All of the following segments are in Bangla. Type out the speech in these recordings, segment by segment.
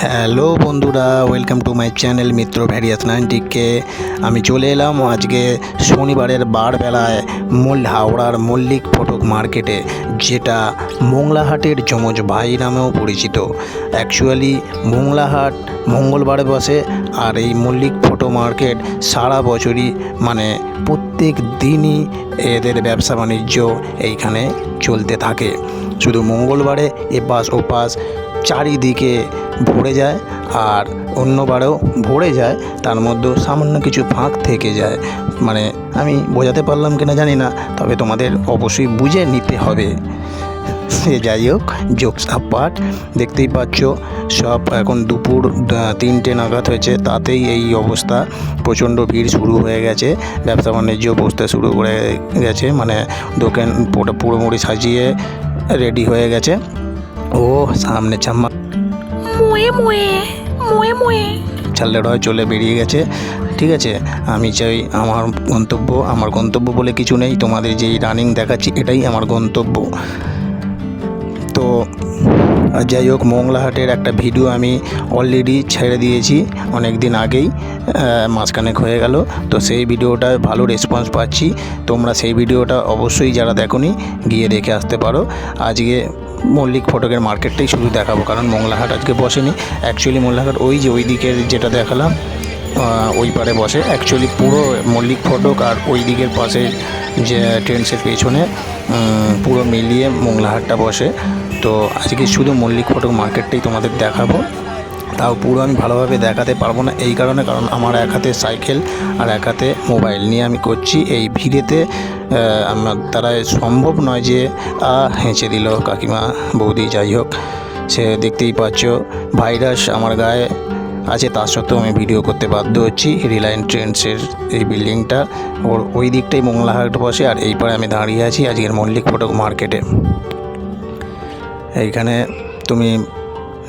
হ্যালো বন্ধুরা welcome to my channel Mitra various নাইনটিকে আমি চলে এলাম আজকে শনিবারের বারবেলায় মূল হাওড়ার মল্লিক ফটক মার্কেটে, যেটা মোংলাহাটের যমজ ভাই নামেও পরিচিত। অ্যাকচুয়ালি মোংলাহাট মঙ্গলবারে বসে, আর এই মল্লিক ফটো মার্কেট সারা বছরই মানে প্রত্যেক দিনই এদের ব্যবসা বাণিজ্য এইখানে চলতে থাকে। শুধু মঙ্গলবারে এপাশ ওপাশ চারিদিকে ভরে যায় আর অন্যবারেও ভরে যায়, তার মধ্যেও সামান্য কিছু ফাঁক থেকে যায়। মানে আমি বোঝাতে পারলাম কিনা জানি না, তবে তোমাদের অবশ্যই বুঝে নিতে হবে। সে যাই হোক জোকস আপার্ট দেখতেই পাচ্ছ, সব এখন দুপুর তিনটে নাগাদ হয়েছে, তাতেই এই অবস্থা। প্রচণ্ড ভিড় শুরু হয়ে গেছে, ব্যবসা বাণিজ্য বসতে শুরু করে গেছে মানে দোকান পুরো পুরোপুরি সাজিয়ে রেডি হয়ে গেছে। ও সামনে চাম্মা। মুয়ে মুয়ে মুয়ে মুয়ে। ছাল্লের হয় চলে বেরিয়ে গেছে। ঠিক আছে আমি চাই আমার গন্তব্য আমার গন্তব্য বলে কিছু নেই। তোমাদের যেই রানিং দেখাচ্ছি এটাই আমার গন্তব্য। তো যাই হোক মোংলাহাটের একটা ভিডিও আমি অলরেডি ছেড়ে দিয়েছি অনেক দিন আগেই আহ, মাসখানেক হয়ে গেল। তো সেই ভিডিওটা ভালো রেসপন্স পাচ্ছি। তোমরা সেই ভিডিওটা অবশ্যই যারা দেখোনি গিয়ে দেখে আসতে পারো। আজকে মল্লিক ফটকের মার্কেটটাই শুধু দেখাবো, কারণ মোংলাহাট আজকে বসেনি। অ্যাকচুয়ালি মোংলাহাট ওই যে ওই দিকের যেটা দেখালাম ওই পারে বসে। অ্যাকচুয়ালি পুরো মল্লিক ফটক আর ওই দিকের পাশে যে ট্রেন্সের পেছনে পুরো মিলিয়ে মোংলাহাটটা বসে। তো আজকে শুধু মল্লিক ফটক মার্কেটটাই তোমাদের দেখাবো। তাও পুরো আমি ভালোভাবে দেখাতে পারব না এই কারণে, কারণ আমার এক হাতে সাইকেল আর এক হাতে মোবাইল নিয়ে আমি করছি। এই ভিড়েতে আমার দ্বারা সম্ভব নয় যে হেঁচে দিল কাকিমা, বৌদি, যাই হোক, সে দেখতেই পাচ্ছ ভাইরাস আমার গায়ে আছে। তার সত্ত্বেও আমি ভিডিও করতে বাধ্য হচ্ছি। রিলায়েন্স ট্রেন্ডসের এই বিল্ডিংটা, ওর ওই দিকটাই মোংলাহাট বসে, আর এই পারে আমি দাঁড়িয়ে আছি আজকের মল্লিক ফটক মার্কেটে। এইখানে তুমি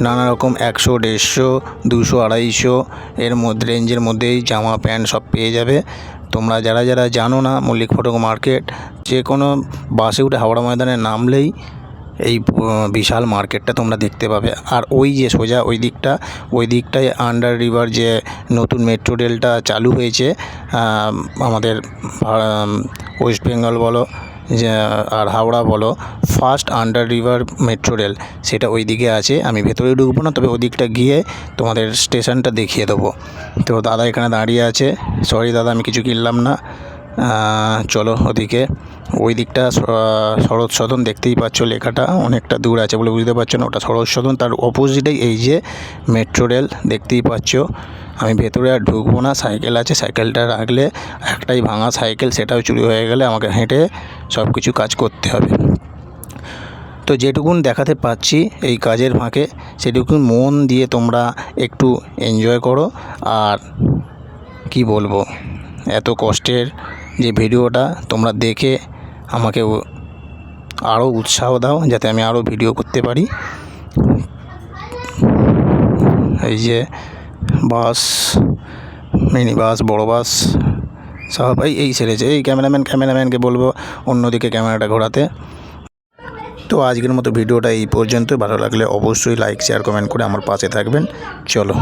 নানা রকম একশো, দেড়শো, দুশো, আড়াইশো, এর মধ্যে, রেঞ্জের মধ্যেই জামা, প্যান্ট সব পেয়ে যাবে। তোমরা যারা যারা জানো না, মল্লিক ফটক মার্কেট, যে কোনো বাসে উঠে হাওড়া ময়দানে নামলেই এই বিশাল মার্কেটটা তোমরা দেখতে পাবে। আর ওই যে সোজা ওই দিকটা, ওই দিকটায় আন্ডার রিভার যে নতুন মেট্রো রেলটা চালু হয়েছে আমাদের ওয়েস্ট বেঙ্গল বলো আর হাওড়া বলো first under river metro rail সেটা ওই দিকে আছে, আমি ভেতরে ঢুকবো না, তবে ওই দিকটা গিয়ে তোমাদের স্টেশনটা দেখিয়ে দেবো। তো দাদা এখানে দাঁড়িয়ে আছে সরি দাদা, আমি কিছু কিনলাম না চলো ওদিকে। ওই দিকটা শরৎ সদন দেখতেই পাচ্ছ লেখাটা, অনেকটা দূর আছে বলে বুঝতে পারছ না, ওটা শরৎ সদন। তার অপোজিটেই এই যে মেট্রো রেল দেখতেই পাচ্ছ। আমি ভেতরে আর ঢুকবো না সাইকেল আছে সাইকেলটা রাখলে একটাই ভাঙা সাইকেল সেটাও চুরি হয়ে গেলে আমাকে হেঁটে সব কিছু কাজ করতে হবে। তো যেটুকুন দেখাতে পাচ্ছি এই কাজের ফাঁকে, সেটুকুন মন দিয়ে তোমরা একটু এনজয় করো। আর কি বলব, এত কষ্টের যে ভিডিওটা তোমরা দেখে আমাকে আরও উৎসাহ দাও যাতে আমি আরও ভিডিও করতে পারি। এই যে বাস, মিনি বাস, বড় বাস সব এই এই সেরেছে এই ক্যামেরাম্যান, ক্যামেরাম্যানকে বলব অন্যদিকে ক্যামেরাটা ঘোরাতে। তো আজকের মতো ভিডিওটা এই পর্যন্ত, ভালো লাগলে অবশ্যই লাইক শেয়ার কমেন্ট করে আমার পাশে থাকবেন। চলো।